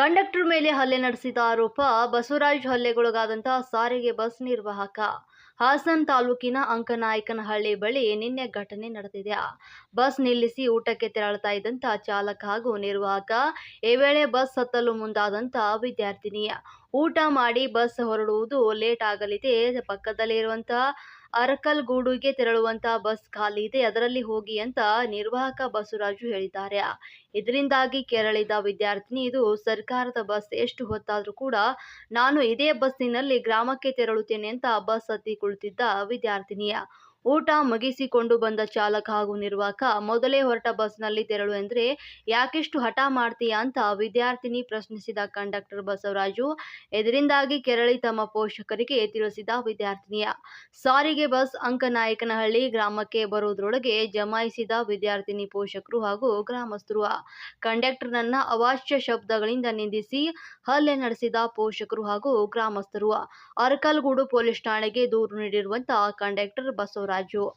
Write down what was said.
Conductor ಮೇಲೆ ಹಲ್ಲೆ ನಡೆಸಿದ ಆರೋಪ, ಬಸವರಾಜ್ ಹಲ್ಲೆಗೊಳಗಾದಂತಹ ಸಾರಿಗೆ ಬಸ್ ನಿರ್ವಾಹಕ. ಹಾಸನ್ ತಾಲೂಕಿನ ಅಂಕನಾಯಕನಹಳ್ಳಿ ಬಳಿ ನಿನ್ನೆ ಘಟನೆ ನಡೆದಿದೆ. ಬಸ್ ನಿಲ್ಲಿಸಿ ಊಟಕ್ಕೆ ತೆರಳುತ್ತಾ ಇದ್ದಂತ ಚಾಲಕ ಹಾಗೂ ನಿರ್ವಾಹಕ, ಈ ವೇಳೆ ಬಸ್ ಹತ್ತಲು ಮುಂದಾದಂತ ವಿದ್ಯಾರ್ಥಿನಿ. ಊಟ ಮಾಡಿ ಬಸ್ ಹೊರಡುವುದು ಲೇಟ್ ಆಗಲಿದೆ. ಪಕ್ಕದಲ್ಲಿರುವಂತಹ ಅರಕಲ್ಗೂಡುಗೆ ತೆರಳುವಂತಹ ಬಸ್ ಖಾಲಿ ಇದೆ. ಅದರಲ್ಲಿ ಹೋಗಿ ಅಂತ ನಿರ್ವಾಹಕ ಬಸವರಾಜು ಹೇಳಿದ್ದಾರೆ. ಇದರಿಂದಾಗಿ ಕೆರಳಿದ ವಿದ್ಯಾರ್ಥಿನಿ, ಇದು ಸರ್ಕಾರದ ಬಸ್ ಎಷ್ಟು ಹೊತ್ತಾದರೂ ಕೂಡ ನಾನು ಇದೇ ಬಸ್ಸಿನಲ್ಲಿ ಗ್ರಾಮಕ್ಕೆ ತೆರಳುತ್ತೇನೆ ಅಂತ ಬಸ್ ಹತ್ತಿ ಕುಳಿತಿದ್ದ ವಿದ್ಯಾರ್ಥಿನಿಯ ಊಟ ಮುಗಿಸಿಕೊಂಡು ಬಂದ ಚಾಲಕ ಹಾಗೂ ನಿರ್ವಾಹಕ ಮೊದಲೇ ಹೊರಟ ಬಸ್ನಲ್ಲಿ ತೆರಳು ಎಂದ್ರೆ, ಯಾಕಿಷ್ಟು ಹಠ ಮಾಡ್ತೀಯಾ ಅಂತ ವಿದ್ಯಾರ್ಥಿನಿ ಪ್ರಶ್ನಿಸಿದ ಕಂಡಕ್ಟರ್ ಬಸವರಾಜು ಇದರಿಂದಾಗಿ ಕೆರಳಿ ತಮ್ಮ ಪೋಷಕರಿಗೆ ತಿಳಿಸಿದ ವಿದ್ಯಾರ್ಥಿನಿಯ? ಸಾರಿಗೆ ಬಸ್ ಅಂಕನಾಯಕನಹಳ್ಳಿ ಗ್ರಾಮಕ್ಕೆ ಬರುವುದರೊಳಗೆ ಜಮಾಯಿಸಿದ ವಿದ್ಯಾರ್ಥಿನಿ ಪೋಷಕರು ಹಾಗೂ ಗ್ರಾಮಸ್ಥರು. ಕಂಡಕ್ಟರ್ನನ್ನ ಅವಾಚ್ಯ ಶಬ್ದಗಳಿಂದ ನಿಂದಿಸಿ ಹಲ್ಲೆ ನಡೆಸಿದ ಪೋಷಕರು ಹಾಗೂ ಗ್ರಾಮಸ್ಥರು. ಅರಕಲ್ಗೂಡು ಪೊಲೀಸ್ ಠಾಣೆಗೆ ದೂರು ನೀಡಿರುವಂತ ಕಂಡಕ್ಟರ್ ಬಸವರಾಜು Rajo.